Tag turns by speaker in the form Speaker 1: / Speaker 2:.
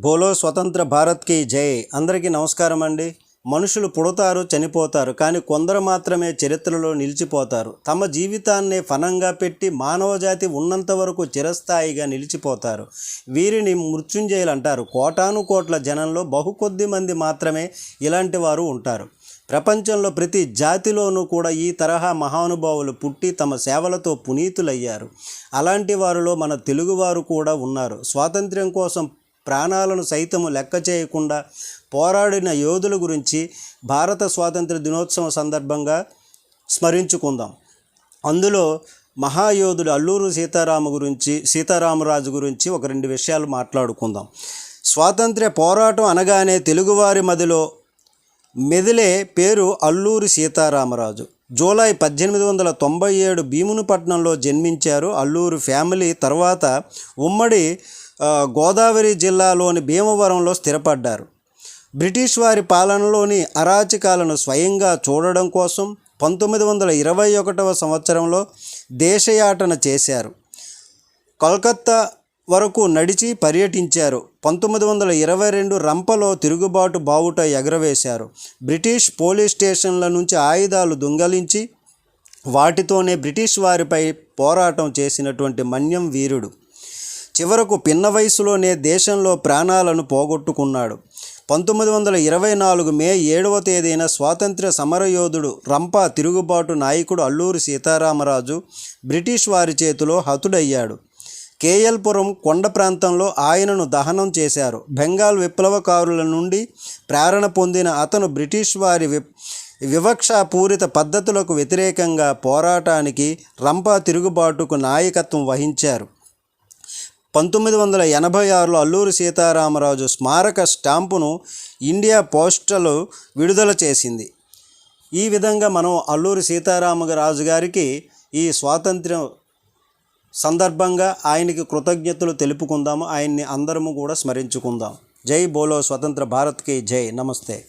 Speaker 1: బోలో స్వతంత్ర భారత్కి జై. అందరికీ నమస్కారం అండి. మనుషులు పుడతారు చనిపోతారు కానీ కొందరు మాత్రమే చరిత్రలో నిలిచిపోతారు. తమ జీవితాన్ని ఫనంగా పెట్టి మానవజాతి ఉన్నంత వరకు చిరస్థాయిగా నిలిచిపోతారు. వీరిని మృత్యుంజయులు అంటారు. కోటాను కోట్ల జనంలో బహు కొద్ది మంది మాత్రమే ఇలాంటి వారు ఉంటారు. ప్రపంచంలో ప్రతి జాతిలోనూ కూడా ఈ తరహా మహానుభావులు పుట్టి తమ సేవలతో పునీతులయ్యారు. అలాంటి వారిలో మన తెలుగువారు కూడా ఉన్నారు. స్వాతంత్ర్యం కోసం ప్రాణాలను సైతము లెక్క చేయకుండా పోరాడిన యోధుల గురించి భారత స్వాతంత్ర దినోత్సవం సందర్భంగా స్మరించుకుందాం. అందులో మహాయోధుడు అల్లూరు సీతారామ గురించి సీతారామరాజు గురించి ఒక రెండు విషయాలు మాట్లాడుకుందాం. స్వాతంత్ర్య పోరాటం అనగానే తెలుగువారి మదిలో మెదిలే పేరు అల్లూరి సీతారామరాజు. జూలై పద్దెనిమిది వందల తొంభై ఏడు భీమునిపట్నంలో జన్మించారు అల్లూరి ఫ్యామిలీ. తర్వాత ఉమ్మడి గోదావరి జిల్లాలోని భీమవరంలో స్థిరపడ్డారు. బ్రిటిష్ వారి పాలనలోని అరాచకాలను స్వయంగా చూడడం కోసం పంతొమ్మిది వందల ఇరవై ఒకటవ సంవత్సరంలో దేశయాటన చేశారు. కోల్కత్తా వరకు నడిచి పర్యటించారు. పంతొమ్మిది వందల ఇరవై రెండు రంపలో తిరుగుబాటు బావుట ఎగరవేశారు. బ్రిటిష్ పోలీస్ స్టేషన్ల నుంచి ఆయుధాలు దొంగలించి వాటితోనే బ్రిటిష్ వారిపై పోరాటం చేసినటువంటి మన్యం వీరుడు. చివరకు పిన్న వయసులోనే దేశంలో ప్రాణాలను పోగొట్టుకున్నాడు. పంతొమ్మిది వందల ఇరవై నాలుగు మే ఏడవ తేదీన స్వాతంత్ర్య సమరయోధుడు రంపా తిరుగుబాటు నాయకుడు అల్లూరి సీతారామరాజు బ్రిటిష్ వారి చేతిలో హతుడయ్యాడు. కేఎల్పురం కొండ ప్రాంతంలో ఆయనను దహనం చేశారు. బెంగాల్ విప్లవకారుల నుండి ప్రేరణ పొందిన అతను బ్రిటిష్ వారి వి వివక్షాపూరిత పద్ధతులకు వ్యతిరేకంగా పోరాటానికి రంపా తిరుగుబాటుకు నాయకత్వం వహించారు. పంతొమ్మిది వందల ఎనభై ఆరులో అల్లూరి సీతారామరాజు స్మారక స్టాంపును ఇండియా పోస్టల్ విడుదల చేసింది. ఈ విధంగా మనం అల్లూరి సీతారామరాజు గారికి ఈ స్వాతంత్ర్యం సందర్భంగా ఆయనకి కృతజ్ఞతలు తెలుపుకుందాము. ఆయన్ని అందరము కూడా స్మరించుకుందాం. జై బోలో స్వతంత్ర భారత్కి జై. నమస్తే.